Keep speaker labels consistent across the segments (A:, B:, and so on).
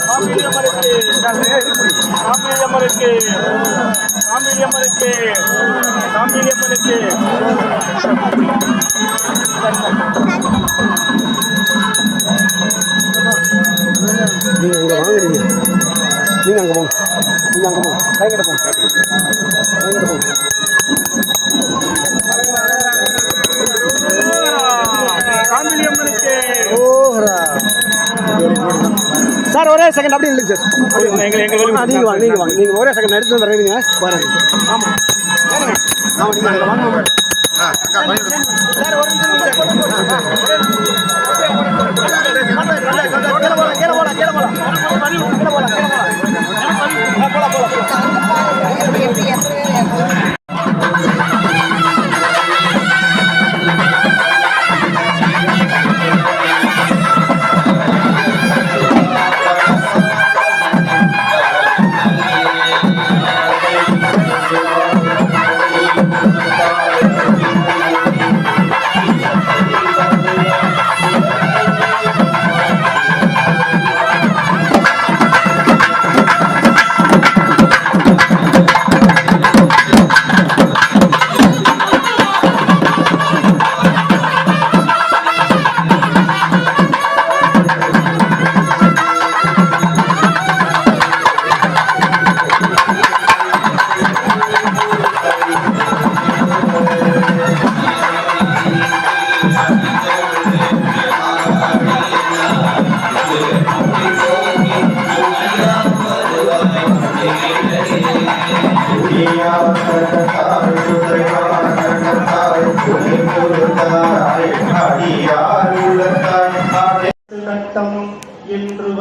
A: சாமியம்மனுக்கு சாமியம்மனுக்கு சாமியம்மனுக்கு
B: நீங்க. இங்கே வாங்க. நீங்கள் நீங்கள் போங்க நீங்க அங்க போங்க கைகிட்ட போங்க கைகிட்ட போங்க ஒரே செகண்ட் அப்படியே இல்லைங்க சார்.
A: எங்க எங்க
B: ஆ, நீங்க வாங்க நீங்க வாங்க. நீங்க ஒரே செகண்ட் எடுத்து வந்து வரீங்க வரேன் ஆமா. ஆமா நீங்க அங்க வாங்க சார் ஒரு நிமிஷம்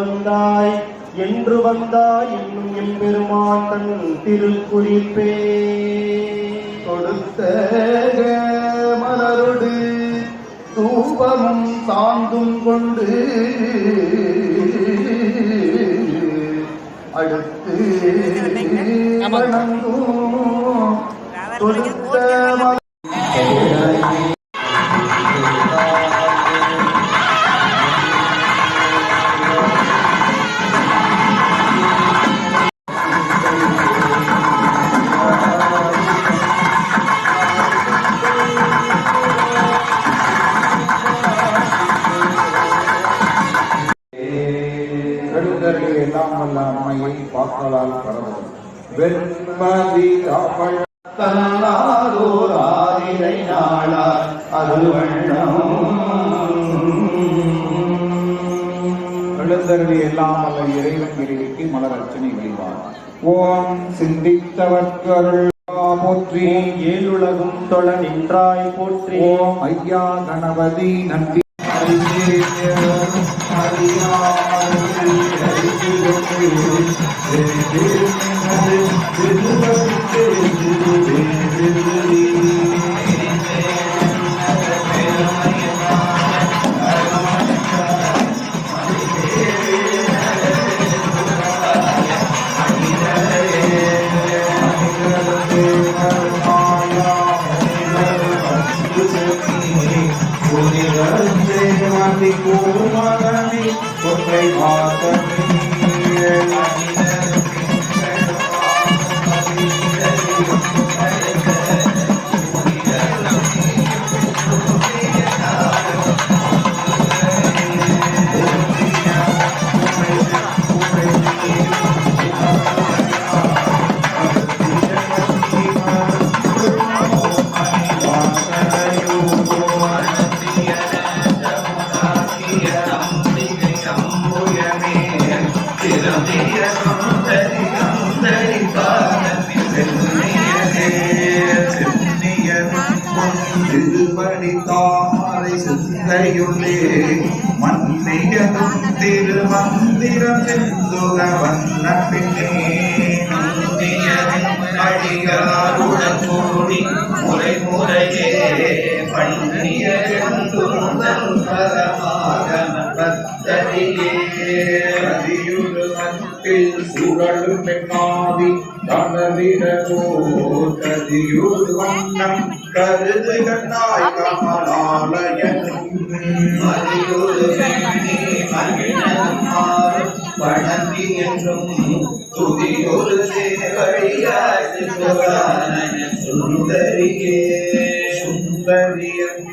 C: வந்தாய். என்று வந்தாய் என்னும் எம்பெருமான் தன் திருக்குறிப்பே. கொடுத்த மலரொடு தூபமும் சாந்தும் கொண்டு அடுத்து வணங்கும். கொடுத்த
D: எல்லாம் வல்ல இறைவன் இறைவிக்கு மலர் அர்ச்சனை வழிவார் ஓம் சிந்தித்தவர்க்கருள் போற்றி
C: ஏழுலகும் தொழ நின்றாய் போற்றி.
D: ஓம் ஐயா கணபதி நன்றி. திருமணி அதியுரு மத்தில் சுழலும் பெண்ணாவி வண்ணம் கருது கண்ணாய் கமலாலயனும்
B: வணங்கி என்றும் துதியொரு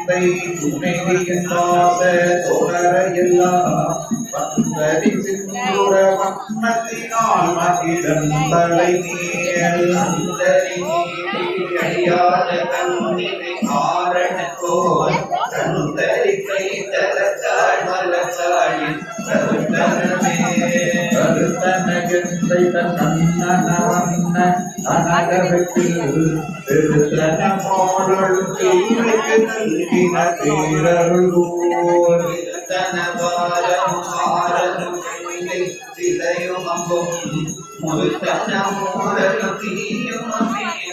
D: சுந்தரியந்தை துணைவியல்லாத தொடர எல்லாம் வந்தரி சிந்துர வண்ணத்தினால் தலை மேல்
B: அழியாத கை தலத்தாள் மலத்தாளின் கருத்தனமே
D: கருத்தனகந்தை தன் கண்ணன திருத்தன பாடல் நல்கின
B: ஆரலும் அம்பும் முழுத்தன மூடலும் தீயும்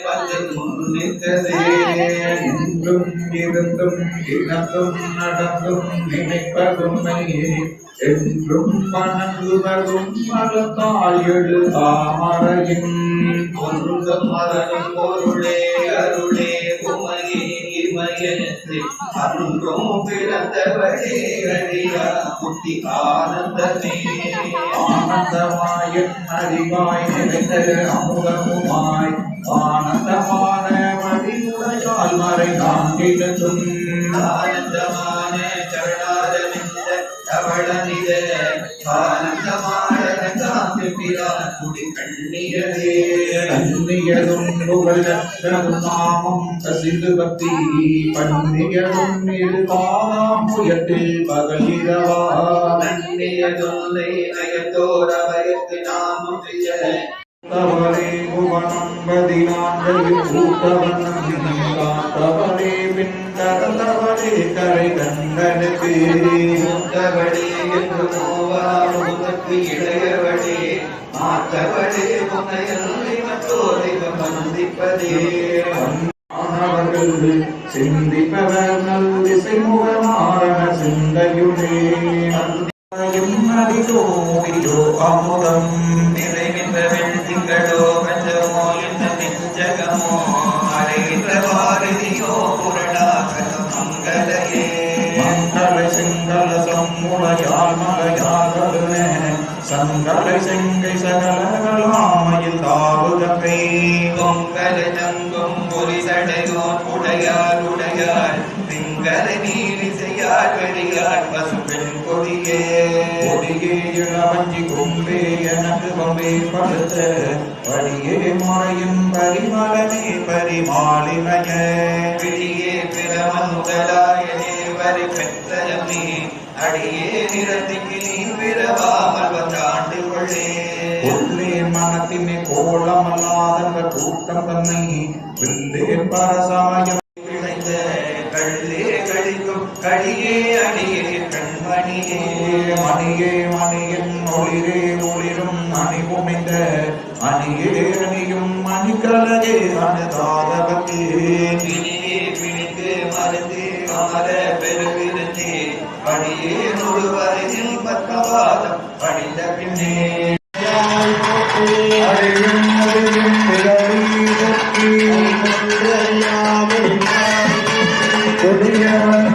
B: வந்து முன்னிற்கதே
D: இருந்தும் இழந்தும் நடந்தும் நினைப்பதுமை என்றும் வணங்குவதும் மலத்தால் எழு தாமரையின்
B: பொருளும் மரணும் பொருளே அருளே உமையே இமயத்தில் அருளும் பிறந்தவளே அழியா முத்தி ஆனந்தமே
D: ஆனந்தமாய் அறிவாய் நிறைந்த அமுதமுமாய். ஆனந்தமாய் மறை நான்கிலும்
B: ஆனந்தமான சரணாரவிந்த தவளனித ஆனந்தமான காந்தி பிரான் குடி கண்ணீரதே
D: கண்ணியதும் புகழற்றதும் நாமம் கசிந்து பக்தி புயத்தில் பகலிரவா.
B: நயத்தோர் நாமம்
D: தவரே புவனம் கரை கண்டனுக்கு.
B: மூத்தவளே என்று மூவாமுதற்கு இளையவளே. மாத்தவளே உன்னையில் மற்றோரை மந்திப்பதே
D: மாணவர்கள் சிந்திப்பவர் நல்லிசை முகமாரண சிந்தையுடே நதியோடியோ அமுதம்
B: நிறைகின்ற வெண்
D: திங்களோ சங்கலை செங்கை சகலகலாமையில் தாவுதப்பே
B: பொங்கல தங்கும் பொலிசடையோன் உடையார் உடையார் திங்கள நீலிசையார் வெளியார் பசுபெண் கொடியே
D: கொடியே இளவஞ்சி கொம்பே எனக்கு கொம்பே படுத்த வழியே முறையும் பரிமளனே பரிமாலினைய
B: பிடியே பிரமன் முதலாயனே தேவரை பெற்றயமே அடியே நிறத்திக்கு நீ பிறவாமல் வந்தாண்டு கொள்ளே.
D: உள்ளே மனத்தினை கோலமல்லாதங்க கூட்டம் தன்னை வில்லே பரசாயம்.
B: விளைந்த கள்ளே கழிக்கும் கடியே அடியே கண்மணியே.
D: மணியே மணியின் ஒளிரே ஒளிரும் அணிவுமிந்த அணியே அணியும் மணிக்கலகே அனுதாதகத்தே
B: பிணியே பிணிக்கு மருந்து அமர பெருவிருந்தே படியே முழுவதில் பக்கவாதம் படிந்த பின்னே
D: அடையும் அடையும் பிறவி கொடியவன்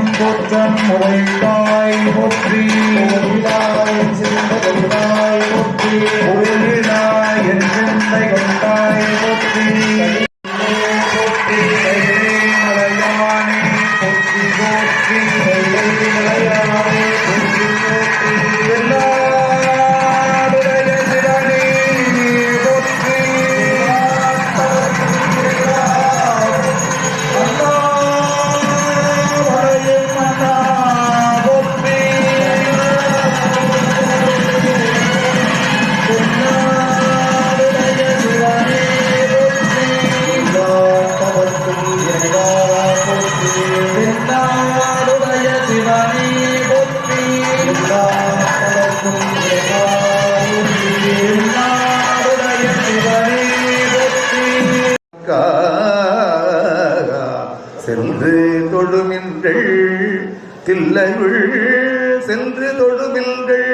C: சென்று தொழுமின்கள்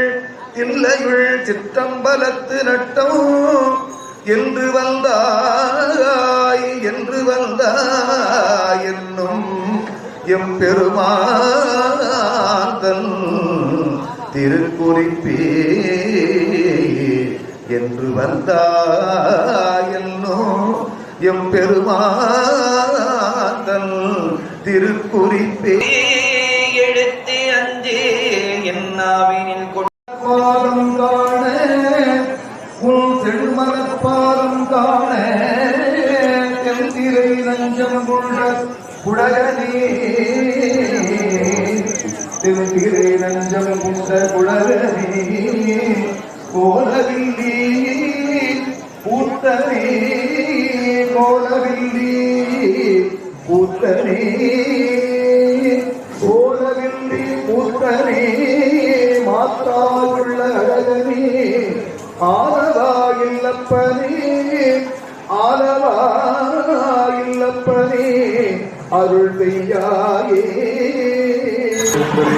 C: தில்லையுள் சிற்றம்பலத்து நட்டம். என்று வந்தாய் என்று வந்தாய் என்னும் எம் பெருமாந்தன் திருக்குறிப்பே என்று வந்தாய் என்னும் எம் பெருமாந்தன் திருக்குறிப்பே.
B: என்னாவினில்
C: கொண்டாலம் காண உன் செழுமலப்பாதம் காண என் நஞ்சம் கொண்ட குடகனே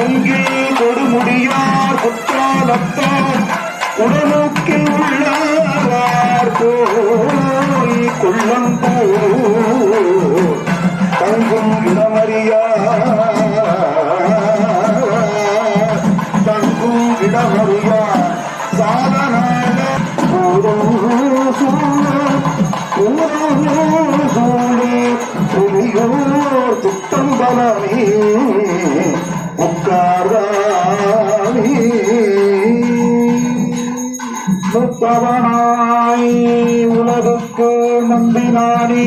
E: உங்கில் கொடுமுடியார் குற்றாலத்தார் உடனோக்கில் உள்ளார் போய் கொள்ளம் புலியோர் துட்டம் பலமே முத்தவனாய் உலகுக்கு நம்பினானே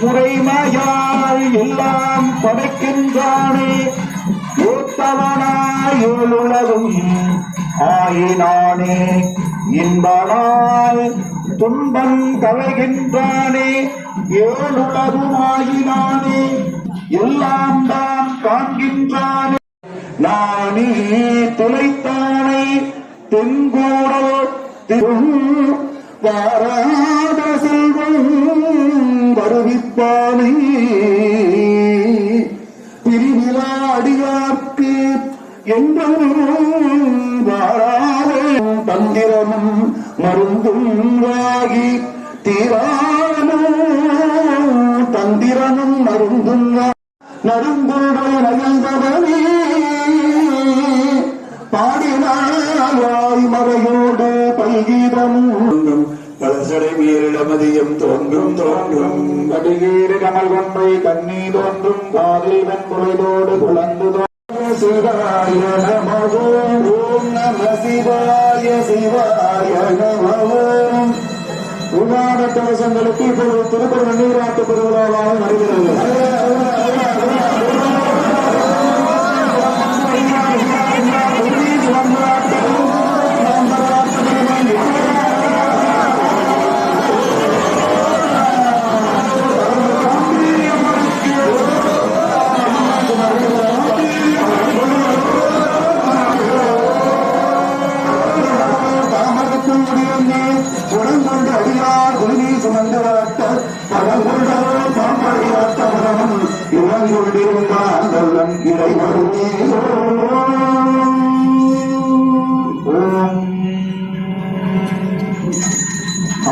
E: முறைமையால் எல்லாம் படைக்கின்றானே. ஏத்தவனாய் உலகம் ஆயினானே. இன்பனால் துன்பம் களைகின்றானே ஏழுலகும் எல்லாம் தான் காண்கின்றானே. நானே துளைத்தானை தென்கூடல் திரும் வாராத செல்வம் வருவிப்பானை. பிரிவிழா அடியார்க்கு என்றும் வாராத தந்திரமும் மருந்தும் வாகி தீரானும் தந்திரமும் மருந்தும் நருங்குடை நயந்தவனே பாடினாய் மறையோடு பல்கீதமும் பலசடை மீறிடமதியம் தோன்றும் தோன்றும். கடிகீறு கமல் கொன்றை கண்ணீ தோன்றும் காதில் வெண்குறைதோடு குழந்து தோன்றும். சிவாய ஓம் நம சிவாய. சிவாய நமவோம் உன்னாட தவசங்களுக்கு இப்பொழுது திருப்பதி நீராட்டு பெருவிழாவாக நடைபெறுகிறது. பாம்படியாத்தவரம் இளங்கொண்டிருந்தான் இடைமருந்தே ஓம்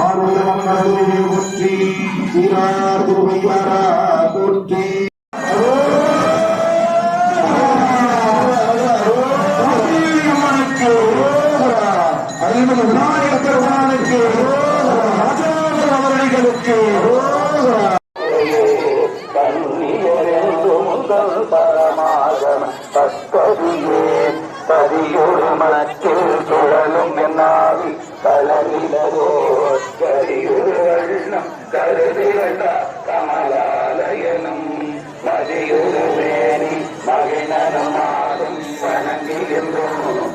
E: ஆறுதலம்
B: முதல் பரமாகம பத்ததியே பதியொரு மனத்தில் சுழலும் என்னாவி கலனிலதோ கரியுரு வண்ணம் கருதிரண்ட கமலாலயனும் மதியுரு வேணி மகிழனும் மாறும் வணங்குகின்றோம்.